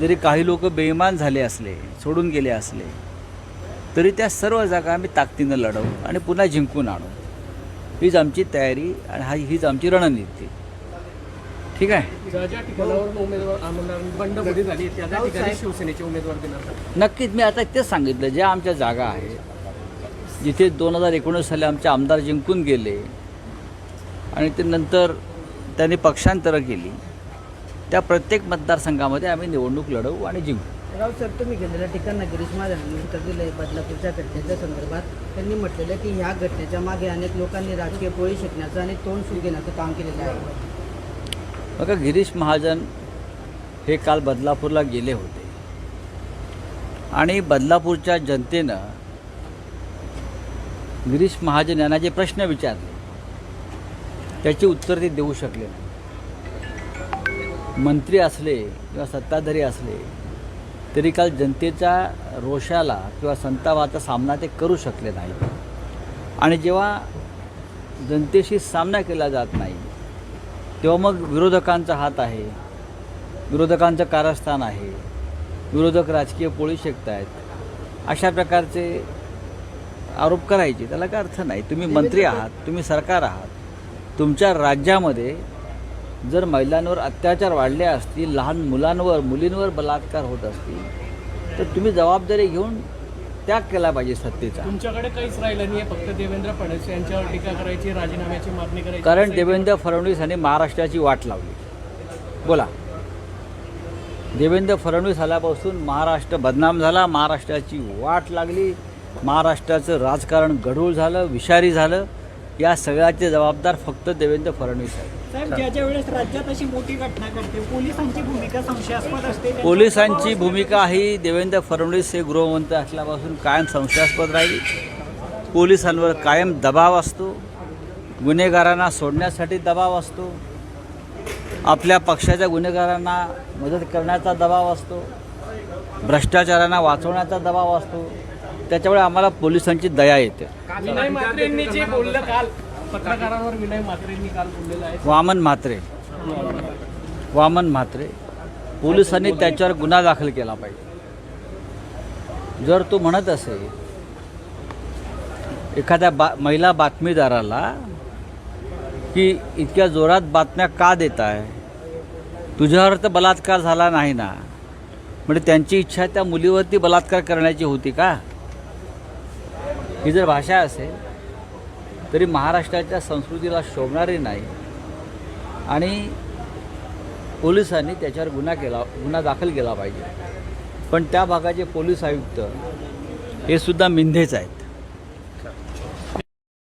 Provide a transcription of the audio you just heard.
जरी काही लोक बेईमान झाले असले सोडून गेले असले तरी त्या सर्व जागा आम्ही ताकदीनं लढवू आणि पुन्हा जिंकून आणू. हीच आमची तयारी आणि हा हीच आमची रणनीती. ठीक आहे? नक्कीच मी आता तेच सांगितलं ज्या आमच्या जागा आहेत जिथे दोन हजार एकोणीस साली आमचे आमदार जिंकून गेले आणि ते नंतर त्यांनी पक्षांतरं केली त्या प्रत्येक मतदारसंघामध्ये आम्ही निवडणूक लढवू आणि जिंकू. राव सर तुम्ही गेलेल्या ठिकाणला गिरीश उत्तर दिलं बदलापूरच्या घटनेच्या संदर्भात त्यांनी म्हटलेलं की ह्या घटनेच्या मागे अनेक लोकांनी राजकीय पोळी शिकण्याचं आणि तोंड सूट घेण्याचं काम केलेलं आहे. बघा गिरीश महाजन हे काल बदलापूरला गेले होते. आणि बदलापूरच्या जनतेनं गिरीश महाजन यांना जे प्रश्न विचारले त्याची उत्तर ते देऊ शकले नाही. मंत्री असले किंवा सत्ताधारी असले तरी काल जनतेच्या रोषाला किंवा संतापाचा सामना ते करू शकले नाही आणि जेव्हा जनतेशी सामना केला जात नाही तेव्हा मग विरोधकांचा हात आहे विरोधकांचं कारस्थान आहे विरोधक राजकीय पोळी शेकत आहेत अशा प्रकारचे आरोप करायचे. त्याला काय अर्थ नाही. तुम्ही मंत्री आहात तुम्ही सरकार आहात तुमच्या राज्यामध्ये जर महिलांवर अत्याचार वाढले असतील लहान मुलांवर मुलींवर बलात्कार होत असतील तर तुम्ही जबाबदारी घेऊन त्याग केला पाहिजे सत्तेचा. तुमच्याकडे काहीच राहिलं नाही फक्त देवेंद्र फडणवीस यांच्यावर टीका करायची राजीनाम्याची मागणी करायची. कारण देवेंद्र फडणवीस यांनी महाराष्ट्राची वाट लावली. बोला. देवेंद्र फडणवीस आल्यापासून महाराष्ट्र बदनाम झाला महाराष्ट्राची वाट लागली महाराष्ट्राचं राजकारण गढूळ झालं विषारी झालं या सगळ्याचे जबाबदार फक्त देवेंद्र फडणवीस आहेत. साहेब ज्या ज्या वेळेस राज्यात अशी मोठी घटना घडते पोलिसांची भूमिका संशयास्पद असते त्यांचा पोलिसांची भूमिका ही देवेंद्र फडणवीस हे गृहमंत्री असल्यापासून कायम संशयास्पद राहिली. पोलिसांवर कायम दबाव असतो. गुन्हेगारांना सोडण्यासाठी दबाव असतो. आपल्या पक्षाच्या गुन्हेगारांना मदत करण्याचा दबाव असतो. भ्रष्टाचारांना वाचवण्याचा दबाव असतो. त्याच्यामुळे आम्हाला पोलिसांची दया येते. विनय म्हात्रेंनी जे बोललं काल पत्रकारांवर विनय म्हात्रेंनी काल बोललेलं आहे. वामन म्हात्रे. वामन म्हात्रे. पोलिसांनी त्याच्यावर गुन्हा दाखल केला पाहिजे. जर तो म्हणत असेल एखाद्या बा महिला बातमीदाराला की इतक्या जोरात बातम्या का देत आहे तुझ्यावर तर बलात्कार झाला नाही ना? म्हणजे त्यांची इच्छा त्या मुलीवरती बलात्कार करण्याची होती का? ही जर भाषा असेल तरी महाराष्ट्राच्या संस्कृतीला शोभणारी नाही. आणि पोलिसांनी त्याच्यावर गुन्हा केला गुन्हा दाखल केला पाहिजे. पण त्या भागाचे पोलीस आयुक्त हे सुद्धा मिंधेच आहेत.